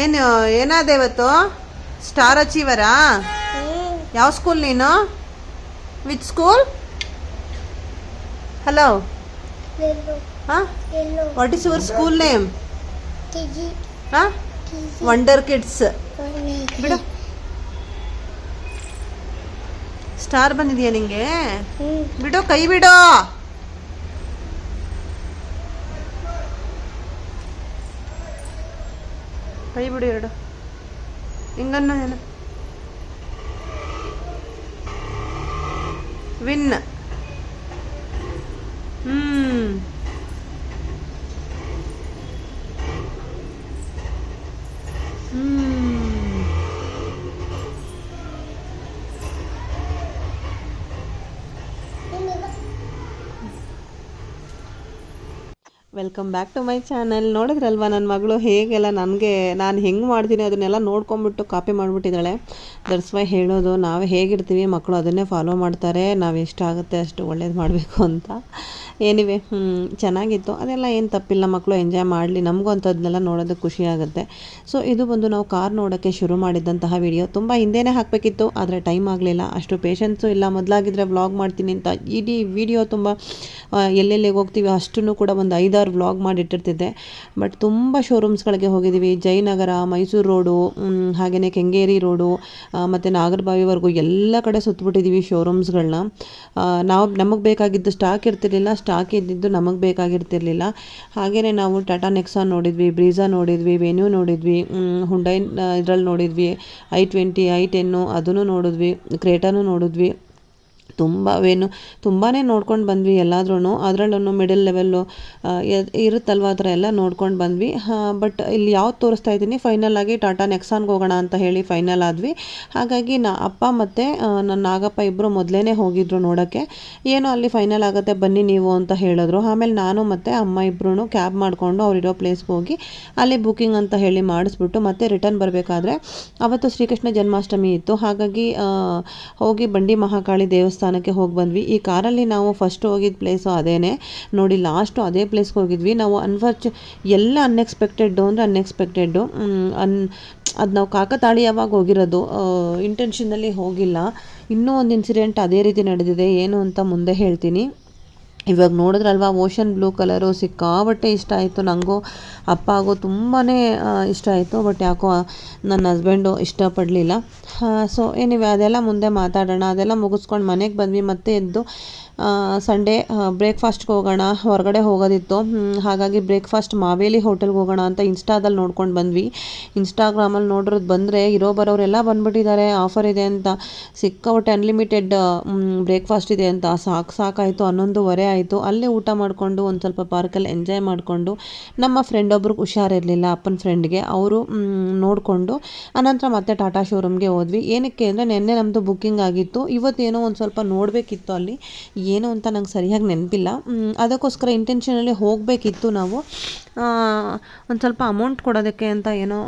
ಏನು ಏನಾದೆ ಇವತ್ತು? ಸ್ಟಾರ್ ಅಚೀವರಾ ಯಾವ ಸ್ಕೂಲ್ ನೀನು? ವಿಚ್ ಸ್ಕೂಲ್ ಹಲೋ ಹಾಂ? What is your school name ಹಾಂ? ವಂಡರ್ ಕಿಡ್ಸ್ ಬಿಡು. ಸ್ಟಾರ್ ಬಂದಿದೆಯಾ ನಿಂಗೆ? ಬಿಡು ಕೈ ಬಿಡು. ಕೈ ಬಿಡು ಎರಡು. ಹಿಂಗನ್ನು ಏನು win. Welcome back to my channel ನೋಡಿದ್ರಲ್ವಾ ನನ್ನ ಮಗಳು ಹೇಗೆಲ್ಲ ನನಗೆ ನಾನು ಹೆಂಗೆ ಮಾಡ್ತೀನಿ ಅದನ್ನೆಲ್ಲ ನೋಡ್ಕೊಂಬಿಟ್ಟು ಕಾಪಿ ಮಾಡಿಬಿಟ್ಟಿದ್ದಾಳೆ. ದಟ್ಸ್ ವೈ ಹೇಳೋದು, ನಾವು ಹೇಗಿರ್ತೀವಿ ಮಕ್ಕಳು ಅದನ್ನೇ ಫಾಲೋ ಮಾಡ್ತಾರೆ, ನಾವು ಎಷ್ಟಾಗುತ್ತೆ ಅಷ್ಟು ಒಳ್ಳೇದು ಮಾಡಬೇಕು ಅಂತ. ಏನಿವೆ ಚೆನ್ನಾಗಿತ್ತು. ಅದೆಲ್ಲ ಏನು ತಪ್ಪಿಲ್ಲ ಮಕ್ಕಳು ಎಂಜಾಯ್ ಮಾಡಲಿ, ನಮಗೂ ಅಂಥದ್ದನ್ನೆಲ್ಲ ನೋಡೋದಕ್ಕೆ ಖುಷಿ ಆಗುತ್ತೆ. ಸೊ ಇದು ಬಂದು ನಾವು ಕಾರ್ ನೋಡೋಕ್ಕೆ ಶುರು ಮಾಡಿದ್ದಂತಹ ವಿಡಿಯೋ ತುಂಬ ಹಿಂದೆನೇ ಹಾಕಬೇಕಿತ್ತು, ಆದರೆ ಟೈಮ್ ಆಗಲಿಲ್ಲ. ಅಷ್ಟು ಪೇಷನ್ಸು ಇಲ್ಲ. ಮೊದಲಾಗಿದ್ದರೆ ವ್ಲಾಗ್ ಮಾಡ್ತೀನಿ ಅಂತ, ಇಡೀ ವಿಡಿಯೋ ತುಂಬ ಎಲ್ಲೆಲ್ಲಿಗೆ ಹೋಗ್ತೀವಿ ಅಷ್ಟು ಕೂಡ ಒಂದು ಐದಾರು ವ್ಲಾಗ್ ಮಾಡಿಟ್ಟಿರ್ತಿದ್ದೆ ಬಟ್ ತುಂಬ ಶೋರೂಮ್ಸ್ಗಳಿಗೆ ಹೋಗಿದ್ದೀವಿ ಜಯನಗರ ಮೈಸೂರು ರೋಡು ಹಾಗೆಯೇ ಕೆಂಗೇರಿ ರೋಡು ಮತ್ತು ನಾಗರಬಾವಿವರೆಗೂ ಎಲ್ಲ ಕಡೆ ಸುತ್ತಬಿಟ್ಟಿದ್ದೀವಿ ಶೋರೂಮ್ಸ್ಗಳನ್ನ ನಾವು ನಮಗೆ ಬೇಕಾಗಿದ್ದು ಸ್ಟಾಕ್ ಇರ್ತಿರ್ಲಿಲ್ಲ. ಸ್ಟಾಕ್ ಇದ್ದಿದ್ದು ನಮಗೆ ಬೇಕಾಗಿರ್ತಿರ್ಲಿಲ್ಲ. ಹಾಗೆಯೇ ನಾವು ಟಾಟಾ ನೆಕ್ಸಾ ನೋಡಿದ್ವಿ ಬ್ರೀಝಾ ನೋಡಿದ್ವಿ ವೆನ್ಯೂ ನೋಡಿದ್ವಿ ಹುಂಡೈ ಇದರಲ್ಲಿ ನೋಡಿದ್ವಿ ಐ ಟ್ವೆಂಟಿ ಐ ಟೆನ್ನು ಅದನ್ನು ನೋಡಿದ್ವಿ ಕ್ರೇಟಾನು ನೋಡಿದ್ವಿ. ತುಂಬ ಏನು ತುಂಬಾ ನೋಡ್ಕೊಂಡು ಬಂದ್ವಿ ಎಲ್ಲಾದ್ರೂ ಅದರಲ್ಲೂ ಮಿಡಲ್ ಲೆವೆಲ್ಲು ಇರುತ್ತಲ್ವ ಆ ಥರ ಎಲ್ಲ ನೋಡ್ಕೊಂಡು ಬಂದ್ವಿ. ಬಟ್ ಇಲ್ಲಿ ಯಾವ್ದು ತೋರಿಸ್ತಾ ಇದ್ದೀನಿ ಫೈನಲ್ ಆಗಿ ಟಾಟಾ ನೆಕ್ಸಾನ್ಗೆ ಹೋಗೋಣ ಅಂತ ಹೇಳಿ ಫೈನಲ್ ಆದ್ವಿ. ಹಾಗಾಗಿ ನಾ, ಅಪ್ಪ ಮತ್ತು ನನ್ನ ನಾಗಪ್ಪ ಇಬ್ಬರು ಮೊದಲೇ ಹೋಗಿದ್ರು ನೋಡೋಕ್ಕೆ ಏನೋ ಅಲ್ಲಿ ಫೈನಲ್ ಆಗುತ್ತೆ, ಬನ್ನಿ ನೀವು ಅಂತ ಹೇಳಿದ್ರು. ಆಮೇಲೆ ನಾನು ಮತ್ತು ಅಮ್ಮ ಇಬ್ಬರೂ ಕ್ಯಾಬ್ ಮಾಡಿಕೊಂಡು ಅವರಿರೋ ಪ್ಲೇಸ್ಗೆ ಹೋಗಿ ಅಲ್ಲಿ ಬುಕ್ಕಿಂಗ್ ಅಂತ ಹೇಳಿ ಮಾಡಿಸ್ಬಿಟ್ಟು ಮತ್ತೆ ರಿಟರ್ನ್ ಬರಬೇಕಾದ್ರೆ, ಅವತ್ತು ಶ್ರೀಕೃಷ್ಣ ಜನ್ಮಾಷ್ಟಮಿ ಇತ್ತು. ಹಾಗಾಗಿ ಹೋಗಿ ಬಂಡಿ ಮಹಾಕಾಳಿ ದೇವಸ್ಥಾನಕ್ಕೆ ಹೋಗಿ ಬಂದ್ವಿ. ಈ ಕಾರಲ್ಲಿ ನಾವು ಫಸ್ಟ್ ಹೋಗಿದ್ದ ಪ್ಲೇಸು ಅದೇನೆ. ನೋಡಿ ಲಾಸ್ಟು ಅದೇ ಪ್ಲೇಸ್ಗೆ ಹೋಗಿದ್ವಿ. ನಾವು ಅನ್ಫಾರ್ಚು ಎಲ್ಲ ಅನ್ಎಕ್ಸ್ಪೆಕ್ಟೆಡ್ಡು ಅಂದರೆ ಅನ್ಎಕ್ಸ್ಪೆಕ್ಟೆಡ್ಡು ಅನ್, ಅದು ನಾವು ಕಾಕತಾಳೀಯವಾಗ ಹೋಗಿರೋದು? ಇಂಟೆನ್ಷನಲ್ಲಿ ಹೋಗಿಲ್ಲ. ಇನ್ನೂ ಒಂದು ಇನ್ಸಿಡೆಂಟ್ ಅದೇ ರೀತಿ ನಡೆದಿದೆ. ಏನು ಅಂತ ಮುಂದೆ ಹೇಳ್ತೀನಿ. ಇವಾಗ ನೋಡಿದ್ರಲ್ವಾ, ಓಷನ್ ಬ್ಲೂ ಕಲರು ಸಿಕ್ಕಾಬಟ್ಟೆ ಇಷ್ಟ ಆಯಿತು ನನಗೂ ಅಪ್ಪ ಆಗೋ ತುಂಬಾ ಇಷ್ಟ ಆಯಿತು, ಬಟ್ ಯಾಕೋ ನನ್ನ ಹಸ್ಬೆಂಡು ಇಷ್ಟಪಡಲಿಲ್ಲ. ಸೊ ಏನಿವೆ ಅದೆಲ್ಲ ಮುಂದೆ ಮಾತಾಡೋಣ, ಅದೆಲ್ಲ ಮುಗಿಸ್ಕೊಂಡು ಮನೆಗೆ ಬಂದ್ವಿ, ಮತ್ತೆ ಎದ್ದು ಸಂಡೇ ಬ್ರೇಕ್ಫಾಸ್ಟ್ಗೆ ಹೋಗೋಣ, ಹೊರಗಡೆ ಹೋಗೋದಿತ್ತು. ಹಾಗಾಗಿ ಬ್ರೇಕ್ಫಾಸ್ಟ್ ಮಾವೇಲಿ ಹೋಟೆಲ್ಗೆ ಹೋಗೋಣ ಅಂತ ಇನ್ಸ್ಟಾದಲ್ಲಿ ನೋಡ್ಕೊಂಡು ಬಂದ್ವಿ. ಇನ್ಸ್ಟಾಗ್ರಾಮಲ್ಲಿ ನೋಡಿರೋದು ಬಂದರೆ ಇರೋ ಬರೋರೆಲ್ಲ ಬಂದ್ಬಿಟ್ಟಿದ್ದಾರೆ ಆಫರ್ ಇದೆ ಅಂತ, ಸಿಕ್ಕಾಪಟ್ಟೆ ಅನ್ಲಿಮಿಟೆಡ್ ಬ್ರೇಕ್ಫಾಸ್ಟ್ ಇದೆ ಅಂತ, ಸಾಕು ಸಾಕಾಯಿತು, ಹನ್ನೊಂದುವರೆ ಆಯಿತು. ಅಲ್ಲೇ ಊಟ ಮಾಡಿಕೊಂಡು ಒಂದು ಸ್ವಲ್ಪ ಪಾರ್ಕಲ್ಲಿ ಎಂಜಾಯ್ ಮಾಡಿಕೊಂಡು ನಮ್ಮ ಫ್ರೆಂಡ್ ಒಬ್ರಿಗೆ ಹುಷಾರಿರಲಿಲ್ಲ ಅಪ್ಪನ ಫ್ರೆಂಡ್ಗೆ ಅವರು ನೋಡಿಕೊಂಡು ಆನಂತರ ಮತ್ತೆ ಟಾಟಾ ಶೋರೂಮ್ಗೆ ಹೋದ್ವಿ. ಏನಕ್ಕೆ ಅಂದರೆ ನಿನ್ನೆ ನಮ್ಮದು ಬುಕ್ಕಿಂಗ್ ಆಗಿತ್ತು. ಇವತ್ತೇನೋ ಒಂದು ಸ್ವಲ್ಪ ನೋಡಬೇಕಿತ್ತು ಅಲ್ಲಿ. ಏನು ಅಂತ ನಂಗೆ ಸರಿಯಾಗಿ ನೆನಪಿಲ್ಲ. ಅದಕ್ಕೋಸ್ಕರ ಇಂಟೆನ್ಷನಲ್ಲಿ ಹೋಗಬೇಕಿತ್ತು ನಾವು. ಒಂದು ಸ್ವಲ್ಪ ಅಮೌಂಟ್ ಕೊಡೋದಕ್ಕೆ ಅಂತ ಏನೋ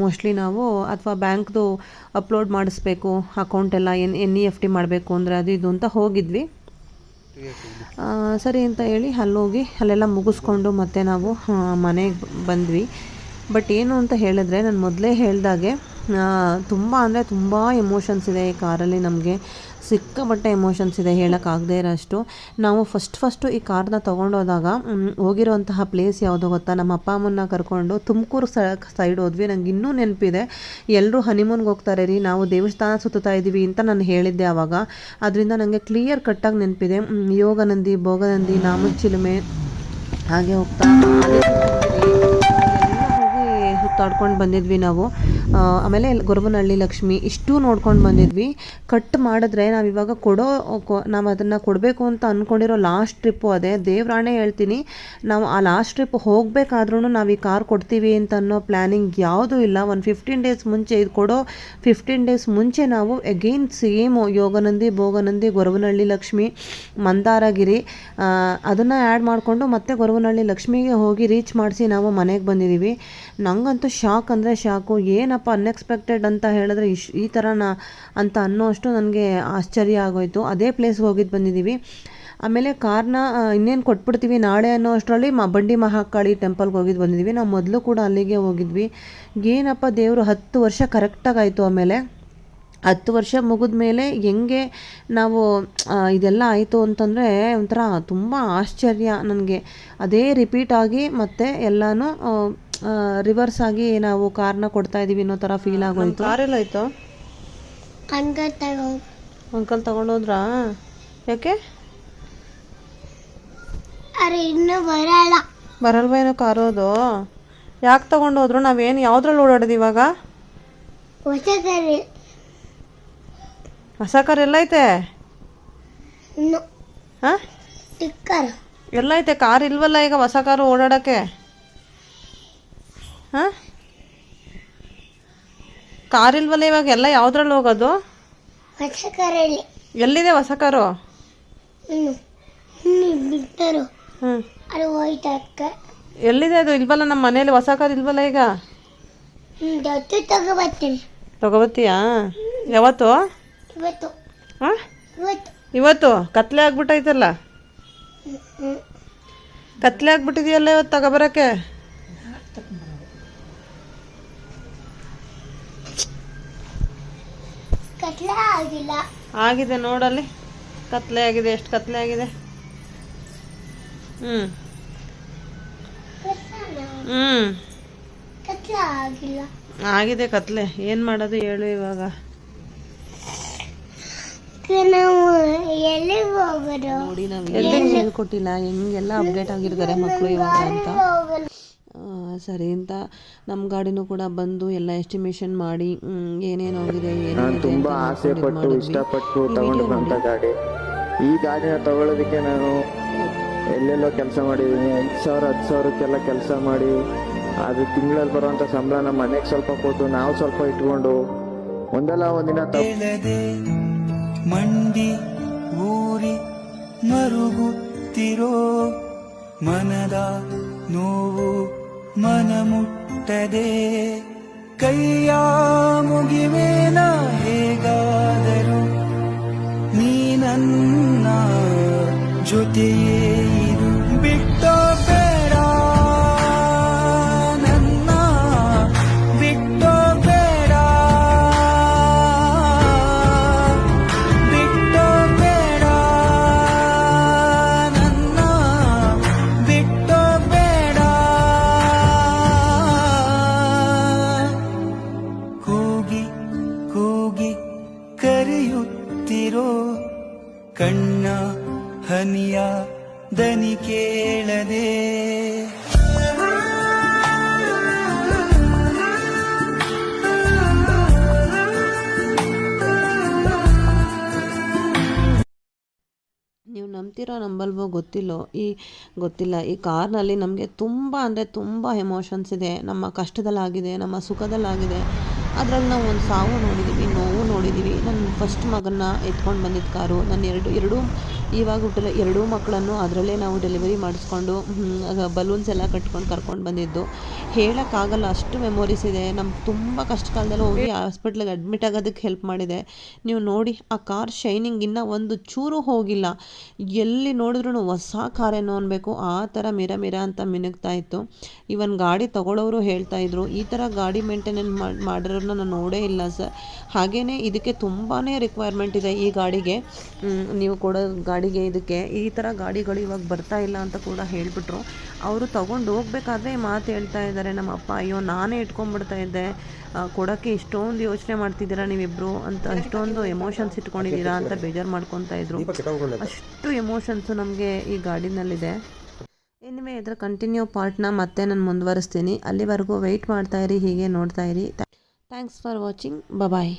ಮೋಸ್ಟ್ಲಿ ನಾವು ಅಥವಾ ಬ್ಯಾಂಕ್ದು ಅಪ್ಲೋಡ್ ಮಾಡಿಸ್ಬೇಕು ಅಕೌಂಟ್ ಎಲ್ಲ N N E F T ಮಾಡಬೇಕು ಅಂದರೆ ಅದು ಇದು ಅಂತ ಹೋಗಿದ್ವಿ. ಸರಿ ಅಂತ ಹೇಳಿ ಅಲ್ಲೋಗಿ ಅಲ್ಲೆಲ್ಲ ಮುಗಿಸ್ಕೊಂಡು ಮತ್ತೆ ನಾವು ಮನೆಗೆ ಬಂದ್ವಿ. ಬಟ್ ಏನು ಅಂತ ಹೇಳಿದ್ರೆ, ನಾನು ಮೊದಲೇ ಹೇಳ್ದಾಗೆ ತುಂಬ ಅಂದರೆ ತುಂಬ ಎಮೋಷನ್ಸ್ ಇದೆ ಈ ಕಾರಲ್ಲಿ ನಮಗೆ. ಸಿಕ್ಕಾಪಟ್ಟೆ ಎಮೋಷನ್ಸ್ ಇದೆ ಹೇಳೋಕ್ಕಾಗದೇ ಇರೋಷ್ಟು. ನಾವು ಫಸ್ಟ್ ಫಸ್ಟು ಈ ಕಾರ್ನ ತೊಗೊಂಡೋದಾಗ ಹೋಗಿರುವಂತಹ ಪ್ಲೇಸ್ ಯಾವುದು ಗೊತ್ತಾ? ನಮ್ಮ ಅಪ್ಪ ಅಮ್ಮನ್ನ ಕರ್ಕೊಂಡು ತುಮಕೂರು ಸೈಡ್ ಹೋದ್ವಿ. ನಂಗೆ ಇನ್ನೂ ನೆನಪಿದೆ. ಎಲ್ಲರೂ ಹನಿಮೂನ್ಗೆ ಹೋಗ್ತಾರೆ ರೀ, ನಾವು ದೇವಸ್ಥಾನ ಸುತ್ತಾ ಇದ್ದೀವಿ ಅಂತ ನಾನು ಹೇಳಿದ್ದೆ ಆವಾಗ ಅದರಿಂದ ನನಗೆ ಕ್ಲಿಯರ್ ಕಟ್ಟಾಗಿ ನೆನಪಿದೆ. ಯೋಗನಂದಿ, ಭೋಗನಂದಿ, ನಾಮಚಿಲುಮೆ, ಹಾಗೆ ಹೋಗ್ತಾ ಸುತ್ತಾಡ್ಕೊಂಡು ಬಂದಿದ್ವಿ ನಾವು. ಆಮೇಲೆ ಗೊರವನಹಳ್ಳಿ ಲಕ್ಷ್ಮಿ ಇಷ್ಟು ನೋಡ್ಕೊಂಡು ಬಂದಿದ್ವಿ. ಕಟ್ ಮಾಡಿದ್ರೆ ನಾವು ಇವಾಗ ಕೊಡೋ ನಾವು ಅದನ್ನು ಕೊಡಬೇಕು ಅಂತ ಅಂದ್ಕೊಂಡಿರೋ ಲಾಸ್ಟ್ ಟ್ರಿಪ್ಪು ಅದೇ. ದೇವ್ರಾಣೆ ಹೇಳ್ತೀನಿ, ನಾವು ಆ ಲಾಸ್ಟ್ ಟ್ರಿಪ್ ಹೋಗಬೇಕಾದ್ರೂ ನಾವು ಈ ಕಾರ್ ಕೊಡ್ತೀವಿ ಅಂತ ಅನ್ನೋ ಪ್ಲ್ಯಾನಿಂಗ್ ಯಾವುದೂ ಇಲ್ಲ. ಒಂದು ಫಿಫ್ಟೀನ್ ಡೇಸ್ ಮುಂಚೆ ಇದು ಕೊಡೋ ಫಿಫ್ಟೀನ್ ಡೇಸ್ ಮುಂಚೆ ನಾವು ಅಗೈನ್ ಸೇಮ್ ಯೋಗನಂದಿ, ಭೋಗನಂದಿ, ಗೊರವನಹಳ್ಳಿ ಲಕ್ಷ್ಮಿ, ಮಂದಾರಗಿರಿ ಅದನ್ನು ಆ್ಯಡ್ ಮಾಡಿಕೊಂಡು ಮತ್ತೆ ಗೊರವನಹಳ್ಳಿ ಲಕ್ಷ್ಮಿಗೆ ಹೋಗಿ ರೀಚ್ ಮಾಡಿಸಿ ನಾವು ಮನೆಗೆ ಬಂದಿದ್ದೀವಿ ನಂಗಂತೂ ಶಾಕ್ ಅಂದರೆ ಶಾಕು ಏನಪ್ಪ ಅನ್ಎಕ್ಸ್ಪೆಕ್ಟೆಡ್ ಅಂತ ಹೇಳಿದ್ರೆ ಇಶ್ ಈ ಥರನ ಅಂತ ಅನ್ನೋ ಅಷ್ಟು ನನಗೆ ಆಶ್ಚರ್ಯ ಆಗೋಯಿತು. ಅದೇ ಪ್ಲೇಸ್ಗೆ ಹೋಗಿದ್ದು ಬಂದಿದ್ದೀವಿ ಆಮೇಲೆ ಕಾರ್ನ ಇನ್ನೇನು ಕೊಟ್ಬಿಡ್ತೀವಿ ನಾಳೆ ಅನ್ನೋ ಅಷ್ಟರಲ್ಲಿ ಮ ಬಂಡಿ ಮಹಾಕಾಳಿ ಟೆಂಪಲ್ಗೆ ಹೋಗಿದ್ದು ಬಂದಿದ್ದೀವಿ ನಾವು ಮೊದಲು ಕೂಡ ಅಲ್ಲಿಗೆ ಹೋಗಿದ್ವಿ. ಏನಪ್ಪ ದೇವರು ಹತ್ತು ವರ್ಷ ಕರೆಕ್ಟಾಗಿ ಆಯಿತು ಆಮೇಲೆ? ಹತ್ತು ವರ್ಷ ಮುಗಿದ ಮೇಲೆ ಹೆಂಗೆ ನಾವು ಇದೆಲ್ಲ ಆಯಿತು ಅಂತಂದರೆ ಒಂಥರ ತುಂಬ ಆಶ್ಚರ್ಯ ನನಗೆ. ಅದೇ ರಿಪೀಟ್ ಆಗಿ ಮತ್ತೆ ಎಲ್ಲನೂ ರಿವರ್ಸ್ ಆಗಿ ನಾವು ಕಾರ್ನ ಕೊಡ್ತಾ ಇದೀವಿ ಅನ್ನೋ ಥರ ಫೀಲ್ ಆಗೋಯ್ತು. ಕಾರೆಲ್ಲ ಆಯಿತು ಹಂಗ ತಗೋ ಅಂಕಲ್ ತಗೊಂಡೋದ್ರಾ? ಯಾಕೆ? ಅರೆ ಇನ್ನು ಬರಲ್ಲ. ಬರಲ್ವಾ ಏನೋ ಕಾರೋದು ಯಾಕೆ ತಗೊಂಡೋದ್ರು ನಾವೇನು ಯಾವ್ದ್ರಲ್ಲಿ ಓಡಾಡೋದು ಇವಾಗ? ಹೊಸ ಕರೆ ಹೊಸ ಕಾರ್ ಎಲ್ಲ ಐತೆ ಇನ್ನು ಹಾಂ? ಟಿಕ್ಕರ್ ಎಲ್ಲ ಐತೆ ಕಾರ್ ಇಲ್ವಲ್ಲ ಈಗ ಹೊಸ ಕಾರು ಓಡಾಡೋಕ್ಕೆ? ಹಾಂ? ಕಾರ್ ಇಲ್ವಲ್ಲ ಇವಾಗ? ಎಲ್ಲ ಯಾವ್ದ್ರಲ್ಲಿ ಹೋಗೋದು? ಹೊಸ ಎಲ್ಲಿದೆ ಹೊಸ ಕಾರು? ಬಿಟ್ಟರು. ಹ್ಞೂ ಅದು ಎಲ್ಲಿದೆ ಅದು? ಇಲ್ವಲ್ಲ ನಮ್ಮ ಮನೇಲಿ ಹೊಸ ಕಾರ್ ಇಲ್ವಲ್ಲ ಈಗ? ತಗೋಬರ್ತೀನಿ ತಗೋಬತ್ತೀಯಾ ಯಾವತ್ತು? ಇವತ್ತು. ಹಾಂ? ಇವತ್ತು. ಇವತ್ತು? ಕತ್ಲೆ ಆಗ್ಬಿಟ್ಟೈತಲ್ಲ? ಕತ್ಲೆ ಆಗ್ಬಿಟ್ಟಿದೆಯಲ್ಲ ಇವತ್ತು ತಗೋಬರಕ್ಕೆ ಆಗಿದೆ ನೋಡಲ್ಲಿ. ಕತ್ಲೆ ಆಗಿದೆ ಎಷ್ಟು ಕತ್ಲೆ ಆಗಿದೆ. ಹ್ಮ್. ಹ್ಮ್. ಕತ್ಲೆ ಆಗಿದೆ ಕತ್ಲೆ. ಏನು ಮಾಡೋದು ಹೇಳು ಇವಾಗ. ಎಲ್ಲಿಗೆ ಹೋಗೋದು? ನೋಡಿ ನಾವು ಎಲ್ಲಿ ಹೇಳ್ಕೊಟ್ಟಿಲ್ಲ. ಹೆಂಗೆಲ್ಲ ಅಪ್ಡೇಟ್ ಆಗಿರ್ತಾರೆ ಮಕ್ಕಳು ಇವಾಗ ಅಂತ. ಸರಿ ಅಂತ ನಮ್ಮ ಗಾಡಿನೂ ಕೂಡ ಬಂದು ಎಲ್ಲ ಎಸ್ಟಿಮೇಷನ್ ಮಾಡಿ ಏನೇನು ಆಗಿದೆ ನಾನು ತುಂಬಾ ಆಸೆ ಪಟ್ಟು ಇಷ್ಟಪಟ್ಟು ತಗೊಂಡು ಬಂತ ಗಾಡಿ. ಈ ಗಾಡಿನ ತಗೊಳ್ಳೋದಕ್ಕೆ ನಾನು ಎಲ್ಲೆಲ್ಲೋ ಕೆಲಸ ಮಾಡಿದ್ದೀನಿ. ಐದು ಸಾವಿರ ಹತ್ತು ಸಾವಿರಕ್ಕೆಲ್ಲ ಕೆಲಸ ಮಾಡಿ ಅದು ತಿಂಗಳಲ್ಲಿ ಬರುವಂಥ ಸಂಬಳ ನಮ್ಮ ಮನೆಗೆ ಸ್ವಲ್ಪ ಕೊಟ್ಟು ನಾವು ಸ್ವಲ್ಪ ಇಟ್ಕೊಂಡು ಒಂದಲ್ಲ ಒಂದಿನ ತಪ್ಪು ಮಂಡಿ ಊರಿ ಮರುಗುತ್ತಿರೋ ಮನದ ನೋವು ಮನ ಮುಟ್ಟದೆ ಕೈಯ ಮುಗಿವೇನ ಹೇಗಾದರೂ ನೀ ನನ್ನ ಜೊತೆಯೇ ಕಣ್ಣ ಹನಿಯ ದನಿ ಕೇಳದೆ. ನೀವು ನಂಬ್ತಿರೋ ನಂಬಲ್ವೋ ಗೊತ್ತಿಲ್ಲೋ, ಈ ಗೊತ್ತಿಲ್ಲ, ಈ ಕಾರ್ನಲ್ಲಿ ನಮಗೆ ತುಂಬ ಅಂದರೆ ತುಂಬ ಎಮೋಷನ್ಸ್ ಇದೆ. ನಮ್ಮ ಕಷ್ಟದಲ್ಲಾಗಿದೆ, ನಮ್ಮ ಸುಖದಲ್ಲಾಗಿದೆ. ಅದರಲ್ಲಿ ನಾವು ಒಂದು ಸಾವು ನೋಡಿದ್ದೀವಿ ನೋವು ನೋಡಿದ್ದೀವಿ ನನ್ನ ಫಸ್ಟ್ ಮಗನ್ನ ಎತ್ಕೊಂಡು ಬಂದಿದ್ದ ಕಾರು, ನನ್ನ ಎರಡು, ಎರಡೂ, ಇವಾಗ ಹುಟ್ಟಿರೋ ಎರಡೂ ಮಕ್ಕಳನ್ನು ಅದರಲ್ಲೇ ನಾವು ಡೆಲಿವರಿ ಮಾಡಿಸ್ಕೊಂಡು ಬಲೂನ್ಸ್ ಎಲ್ಲ ಕಟ್ಕೊಂಡು ಕರ್ಕೊಂಡು ಬಂದಿದ್ದು. ಹೇಳೋಕ್ಕಾಗಲ್ಲ ಅಷ್ಟು ಮೆಮೊರೀಸ್ ಇದೆ. ನಮ್ಗೆ ತುಂಬ ಕಷ್ಟ ಕಾಲದಲ್ಲಿ ಹೋಗಿ ಹಾಸ್ಪಿಟ್ಲಿಗೆ ಅಡ್ಮಿಟ್ ಆಗೋದಕ್ಕೆ ಹೆಲ್ಪ್ ಮಾಡಿದೆ. ನೀವು ನೋಡಿ ಆ ಕಾರ್ ಶೈನಿಂಗ್ ಇನ್ನೂ ಒಂದು ಚೂರು ಹೋಗಿಲ್ಲ. ಎಲ್ಲಿ ನೋಡಿದ್ರೂ ಹೊಸ ಕಾರೇನೋ ಅನ್ಬೇಕು. ಆ ಥರ ಮಿರ ಮಿರ ಅಂತ ಮಿನುಗ್ತಾ ಇತ್ತು. ಇವನ್ ಗಾಡಿ ತಗೊಳ್ಳೋರು ಹೇಳ್ತಾ ಇದ್ರು. ಈ ಥರ ಗಾಡಿ ಮೇಂಟೆನೆನ್ಸ್ ಮಾಡಿರೋರನ್ನ ನಾನು ನೋಡೇ ಇಲ್ಲ ಸರ್ ಹಾಗೇ ಇದಕ್ಕೆ ತುಂಬಾ ರಿಕ್ವೈರ್ಮೆಂಟ್ ಇದೆ ಈ ಗಾಡಿಗೆ. ನೀವು ಕೊಡೋ ಗಾಡಿಗೆ ಇದಕ್ಕೆ. ಈ ಥರ ಗಾಡಿಗಳು ಇವಾಗ ಬರ್ತಾ ಇಲ್ಲ ಅಂತ ಕೂಡ ಹೇಳಿಬಿಟ್ರು. ಅವರು ತಗೊಂಡು ಹೋಗ್ಬೇಕಾದ್ರೆ ಮಾತು ಹೇಳ್ತಾ ಇದ್ದಾರೆ. ನಮ್ಮ ಅಪ್ಪ ಅಯ್ಯೋ ನಾನೇ ಇಟ್ಕೊಂಡ್ಬಿಡ್ತಾ ಇದ್ದೆ. ಕೊಡೋಕ್ಕೆ ಇಷ್ಟೊಂದು ಯೋಚನೆ ಮಾಡ್ತಿದ್ದೀರಾ ನೀವಿಬ್ಬರು ಅಂತ ಅಷ್ಟೊಂದು ಎಮೋಷನ್ಸ್ ಇಟ್ಕೊಂಡಿದ್ದೀರಾ ಅಂತ ಬೇಜಾರು ಮಾಡ್ಕೊತಾ ಇದ್ರು. ಅಷ್ಟು ಎಮೋಷನ್ಸು ನಮಗೆ ಈ ಗಾಡಿನಲ್ಲಿದೆ. ಎನಿವೆ ಇದರ ಕಂಟಿನ್ಯೂ ಪಾರ್ಟ್ನ ಮತ್ತೆ ನಾನು ಮುಂದುವರಿಸ್ತೀನಿ. ಅಲ್ಲಿವರೆಗೂ ವೆಯ್ಟ್ ಮಾಡ್ತಾ ಇರಿ ಹೀಗೆ ನೋಡ್ತಾ ಇರಿ. Thanks for watching bye